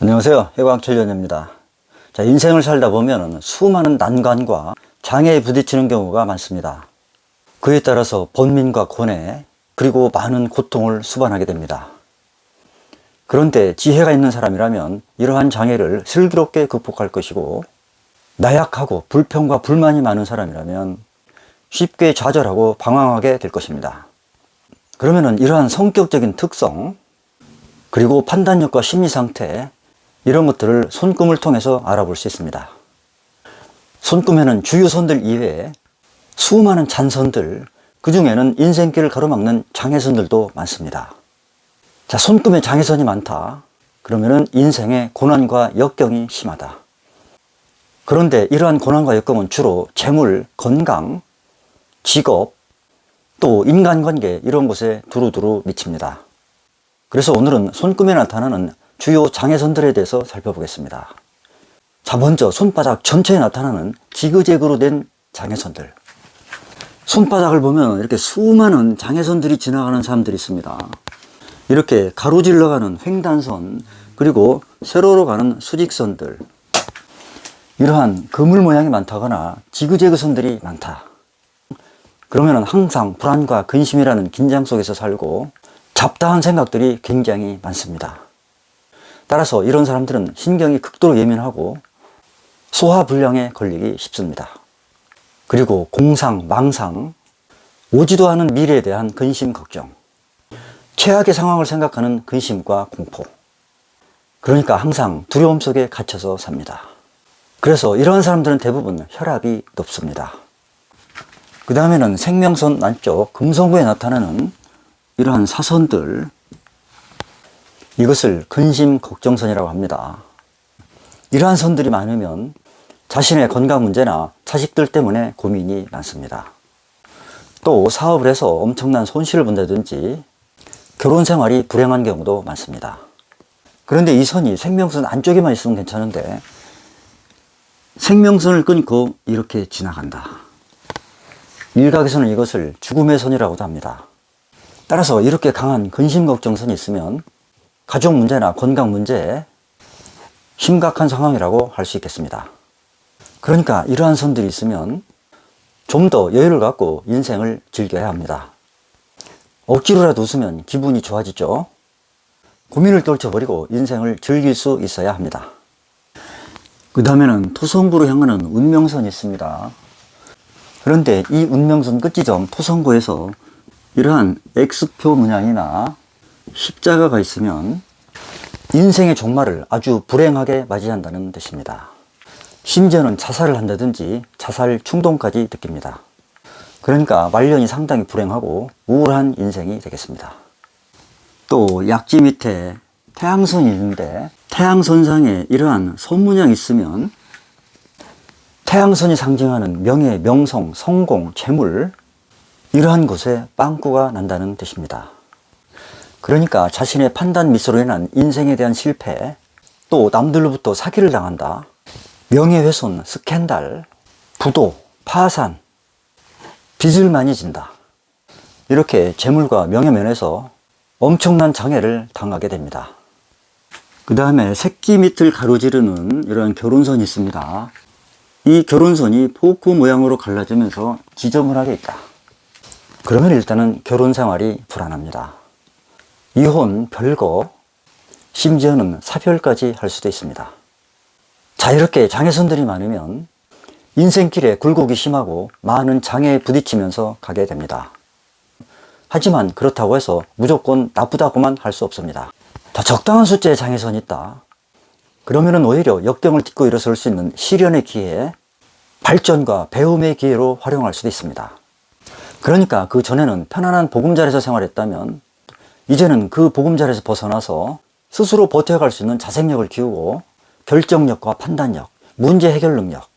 안녕하세요. 해광철련입니다. 자, 인생을 살다 보면 수많은 난관과 장애에 부딪히는 경우가 많습니다. 그에 따라서 번민과 고뇌, 그리고 많은 고통을 수반하게 됩니다. 그런데 지혜가 있는 사람이라면 이러한 장애를 슬기롭게 극복할 것이고, 나약하고 불평과 불만이 많은 사람이라면 쉽게 좌절하고 방황하게 될 것입니다. 그러면은 이러한 성격적인 특성, 그리고 판단력과 심리 상태, 이런 것들을 손금을 통해서 알아볼 수 있습니다. 손금에는 주요 선들 이외에 수많은 잔선들, 그 중에는 인생길을 가로막는 장애선들도 많습니다. 자, 손금에 장애선이 많다. 그러면은 인생의 고난과 역경이 심하다. 그런데 이러한 고난과 역경은 주로 재물, 건강, 직업, 또 인간관계 이런 곳에 두루두루 미칩니다. 그래서 오늘은 손금에 나타나는 주요 장애선들에 대해서 살펴보겠습니다. 자, 먼저 손바닥 전체에 나타나는 지그재그로 된 장애선들. 손바닥을 보면 이렇게 수많은 장애선들이 지나가는 사람들이 있습니다. 이렇게 가로질러 가는 횡단선, 그리고 세로로 가는 수직선들. 이러한 그물 모양이 많다거나 지그재그 선들이 많다. 그러면 항상 불안과 근심이라는 긴장 속에서 살고 잡다한 생각들이 굉장히 많습니다. 따라서 이런 사람들은 신경이 극도로 예민하고 소화불량에 걸리기 쉽습니다. 그리고 공상, 망상, 오지도 않은 미래에 대한 근심, 걱정, 최악의 상황을 생각하는 근심과 공포. 그러니까 항상 두려움 속에 갇혀서 삽니다. 그래서 이러한 사람들은 대부분 혈압이 높습니다. 그 다음에는 생명선 안쪽 금성구에 나타나는 이러한 사선들, 이것을 근심 걱정선이라고 합니다. 이러한 선들이 많으면 자신의 건강 문제나 자식들 때문에 고민이 많습니다. 또 사업을 해서 엄청난 손실을 본다든지 결혼 생활이 불행한 경우도 많습니다. 그런데 이 선이 생명선 안쪽에만 있으면 괜찮은데 생명선을 끊고 이렇게 지나간다. 일각에서는 이것을 죽음의 선이라고도 합니다. 따라서 이렇게 강한 근심 걱정선이 있으면 가족 문제나 건강 문제에 심각한 상황이라고 할 수 있겠습니다. 그러니까 이러한 선들이 있으면 좀 더 여유를 갖고 인생을 즐겨야 합니다. 억지로라도 웃으면 기분이 좋아지죠. 고민을 떨쳐버리고 인생을 즐길 수 있어야 합니다. 그 다음에는 토성구로 향하는 운명선이 있습니다. 그런데 이 운명선 끝지점 토성구에서 이러한 X표 문양이나 십자가가 있으면 인생의 종말을 아주 불행하게 맞이한다는 뜻입니다. 심지어는 자살을 한다든지 자살 충동까지 느낍니다. 그러니까 말년이 상당히 불행하고 우울한 인생이 되겠습니다. 또 약지 밑에 태양선이 있는데 태양선상에 이러한 선문양이 있으면 태양선이 상징하는 명예, 명성, 성공, 재물 이러한 곳에 빵꾸가 난다는 뜻입니다. 그러니까 자신의 판단 미스로 인한 인생에 대한 실패, 또 남들로부터 사기를 당한다, 명예훼손, 스캔들, 부도, 파산, 빚을 많이 진다. 이렇게 재물과 명예 면에서 엄청난 장애를 당하게 됩니다. 그 다음에 새끼 밑을 가로지르는 이런 결혼선이 있습니다. 이 결혼선이 포크 모양으로 갈라지면서 지저분하게 있다. 그러면 일단은 결혼 생활이 불안합니다. 이혼, 별거, 심지어는 사별까지 할 수도 있습니다. 자, 이렇게 장애선들이 많으면 인생길에 굴곡이 심하고 많은 장애에 부딪히면서 가게 됩니다. 하지만 그렇다고 해서 무조건 나쁘다고만 할 수 없습니다. 더 적당한 숫자의 장애선이 있다. 그러면은 오히려 역경을 딛고 일어설 수 있는 시련의 기회, 발전과 배움의 기회로 활용할 수도 있습니다. 그러니까 그 전에는 편안한 보금자리에서 생활했다면 이제는 그 보금자리에서 벗어나서 스스로 버텨갈 수 있는 자생력을 키우고 결정력과 판단력, 문제 해결 능력,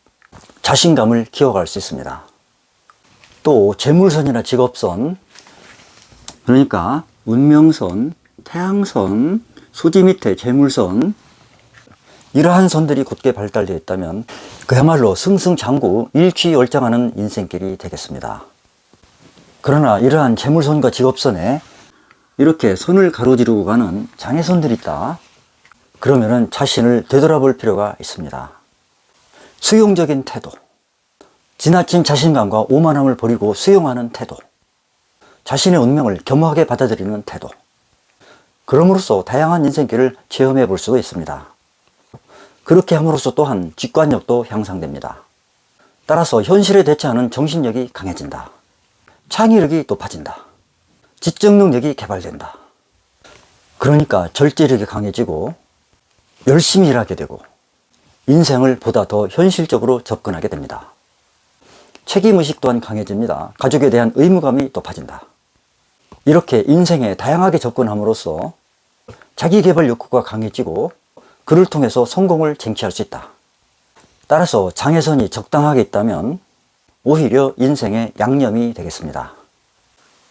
자신감을 키워갈 수 있습니다. 또 재물선이나 직업선, 그러니까 운명선, 태양선, 소지 밑에 재물선, 이러한 선들이 곧게 발달되어 있다면 그야말로 승승장구 일취월장하는 인생길이 되겠습니다. 그러나 이러한 재물선과 직업선에 이렇게 선을 가로지르고 가는 장애선들이 있다. 그러면은 자신을 되돌아볼 필요가 있습니다. 수용적인 태도, 지나친 자신감과 오만함을 버리고 수용하는 태도, 자신의 운명을 겸허하게 받아들이는 태도. 그럼으로써 다양한 인생길을 체험해 볼 수도 있습니다. 그렇게 함으로써 또한 직관력도 향상됩니다. 따라서 현실에 대처하는 정신력이 강해진다. 창의력이 높아진다. 지적 능력이 개발된다. 그러니까 절제력이 강해지고 열심히 일하게 되고 인생을 보다 더 현실적으로 접근하게 됩니다. 책임의식 또한 강해집니다. 가족에 대한 의무감이 높아진다. 이렇게 인생에 다양하게 접근함으로써 자기 개발 욕구가 강해지고 그를 통해서 성공을 쟁취할 수 있다. 따라서 장애선이 적당하게 있다면 오히려 인생의 양념이 되겠습니다.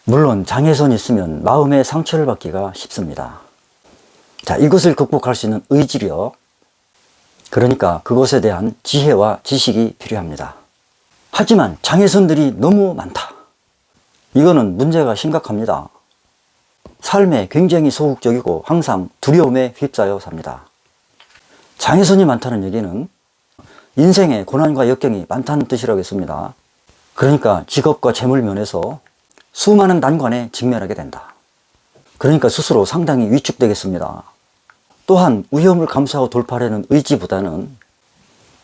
물론 장애선이 있으면 마음의 상처를 받기가 쉽습니다. 자, 이것을 극복할 수 있는 의지력, 그러니까 그것에 대한 지혜와 지식이 필요합니다. 하지만 장애선들이 너무 많다. 이거는 문제가 심각합니다. 삶에 굉장히 소극적이고 항상 두려움에 휩싸여 삽니다. 장애선이 많다는 얘기는 인생에 고난과 역경이 많다는 뜻이라고 했습니다. 그러니까 직업과 재물 면에서 수많은 난관에 직면하게 된다. 그러니까 스스로 상당히 위축되겠습니다. 또한 위험을 감수하고 돌파하려는 의지보다는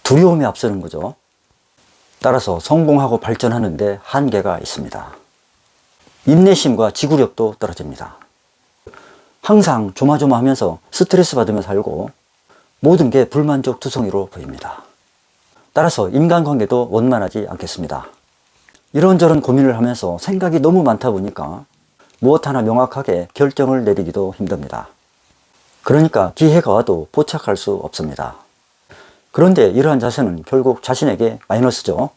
두려움이 앞서는 거죠. 따라서 성공하고 발전하는데 한계가 있습니다. 인내심과 지구력도 떨어집니다. 항상 조마조마하면서 스트레스 받으며 살고 모든 게 불만족 투성이로 보입니다. 따라서 인간관계도 원만하지 않겠습니다. 이런저런 고민을 하면서 생각이 너무 많다 보니까 무엇 하나 명확하게 결정을 내리기도 힘듭니다. 그러니까 기회가 와도 포착할 수 없습니다. 그런데 이러한 자세는 결국 자신에게 마이너스죠.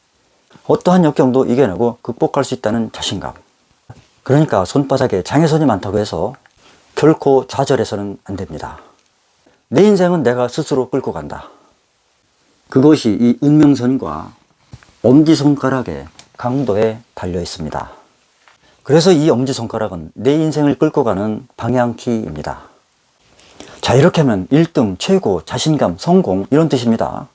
어떠한 역경도 이겨내고 극복할 수 있다는 자신감. 그러니까 손바닥에 장애선이 많다고 해서 결코 좌절해서는 안 됩니다. 내 인생은 내가 스스로 끌고 간다. 그것이 이 운명선과 엄지손가락의 강도에 달려 있습니다. 그래서 이 엄지손가락은 내 인생을 끌고 가는 방향키입니다. 자, 이렇게 하면 1등, 최고, 자신감, 성공, 이런 뜻입니다.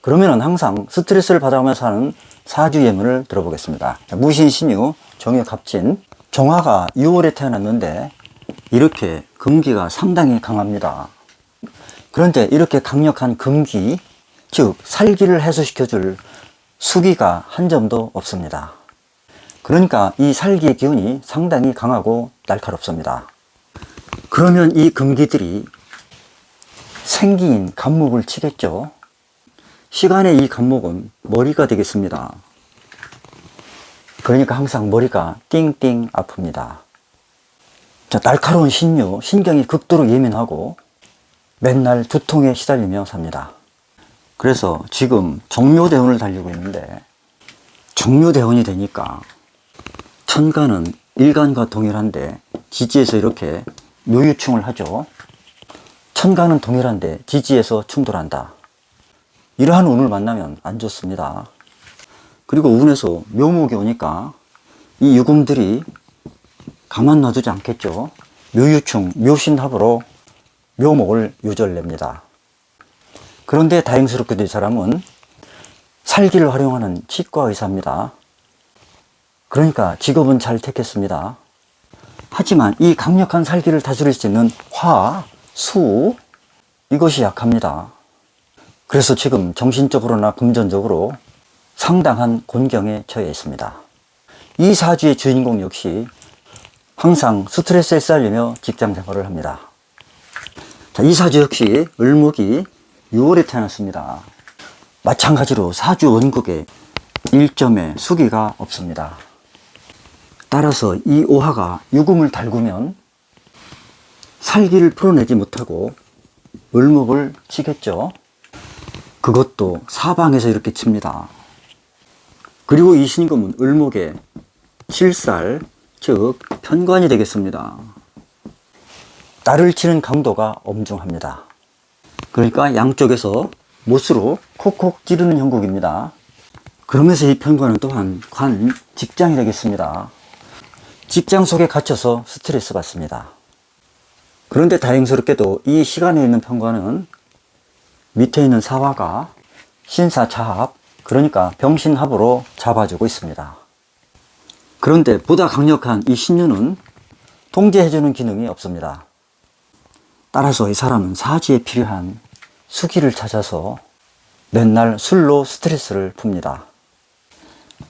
그러면은 항상 스트레스를 받아가면서 하는 사주 예문을 들어보겠습니다. 무신, 신유, 정유, 갑진. 정화가 6월에 태어났는데 이렇게 금기가 상당히 강합니다. 그런데 이렇게 강력한 금기, 즉 살기를 해소시켜 줄 수기가 한 점도 없습니다. 그러니까 이 살기의 기운이 상당히 강하고 날카롭습니다. 그러면 이 금기들이 생기인 간목을 치겠죠. 시간의 이 간목은 머리가 되겠습니다. 그러니까 항상 머리가 띵띵 아픕니다. 자, 날카로운 신유, 신경이 극도로 예민하고 맨날 두통에 시달리며 삽니다. 그래서 지금 정묘대원을 달리고 있는데 정묘대원이 되니까 천간은 일간과 동일한데 지지에서 이렇게 묘유충을 하죠. 천간은 동일한데 지지에서 충돌한다. 이러한 운을 만나면 안 좋습니다. 그리고 운에서 묘목이 오니까 이 유금들이 가만 놔두지 않겠죠. 묘유충, 묘신합으로 묘목을 유절냅니다. 그런데 다행스럽게도 이 사람은 살기를 활용하는 치과 의사입니다. 그러니까 직업은 잘 택했습니다. 하지만 이 강력한 살기를 다스릴 수 있는 화, 수, 이것이 약합니다. 그래서 지금 정신적으로나 금전적으로 상당한 곤경에 처해 있습니다. 이 사주의 주인공 역시 항상 스트레스에 쌓이며 직장 생활을 합니다. 자, 이 사주 역시 을목이 6월에 태어났습니다. 마찬가지로 사주 원국에 1점에 수기가 없습니다. 따라서 이 오화가 유금을 달구면 살기를 풀어내지 못하고 을목을 치겠죠. 그것도 사방에서 이렇게 칩니다. 그리고 이 신금은 을목의 7살, 즉 편관이 되겠습니다. 딸을 치는 강도가 엄중합니다. 그러니까 양쪽에서 못으로 콕콕 찌르는 형국입니다. 그러면서 이 편관은 또한 관 직장이 되겠습니다. 직장 속에 갇혀서 스트레스 받습니다. 그런데 다행스럽게도 이 시간에 있는 편관은 밑에 있는 사화가 신사차합, 그러니까 병신합으로 잡아주고 있습니다. 그런데 보다 강력한 이 신유는 통제해주는 기능이 없습니다. 따라서 이 사람은 사지에 필요한 수기를 찾아서 맨날 술로 스트레스를 풉니다.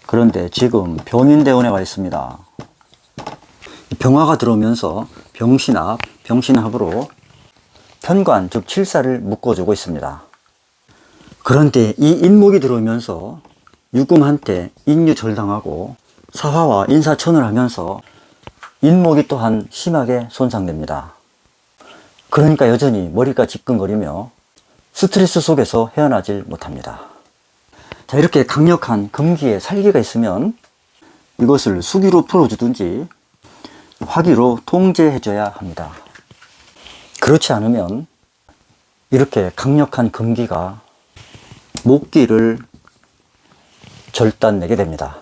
그런데 지금 병인대원에 와 있습니다. 병화가 들어오면서 병신합, 병신합으로 편관, 즉 칠사를 묶어주고 있습니다. 그런데 이 인목이 들어오면서 유금한테 인유절당하고 사화와 인사천을 하면서 인목이 또한 심하게 손상됩니다. 그러니까 여전히 머리가 지끈거리며 스트레스 속에서 헤어나질 못합니다. 자, 이렇게 강력한 금기에 살기가 있으면 이것을 수기로 풀어주든지 화기로 통제해줘야 합니다. 그렇지 않으면 이렇게 강력한 금기가 목기를 절단내게 됩니다.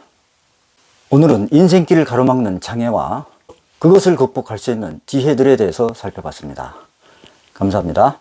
오늘은 인생길을 가로막는 장애와 그것을 극복할 수 있는 지혜들에 대해서 살펴봤습니다. 감사합니다.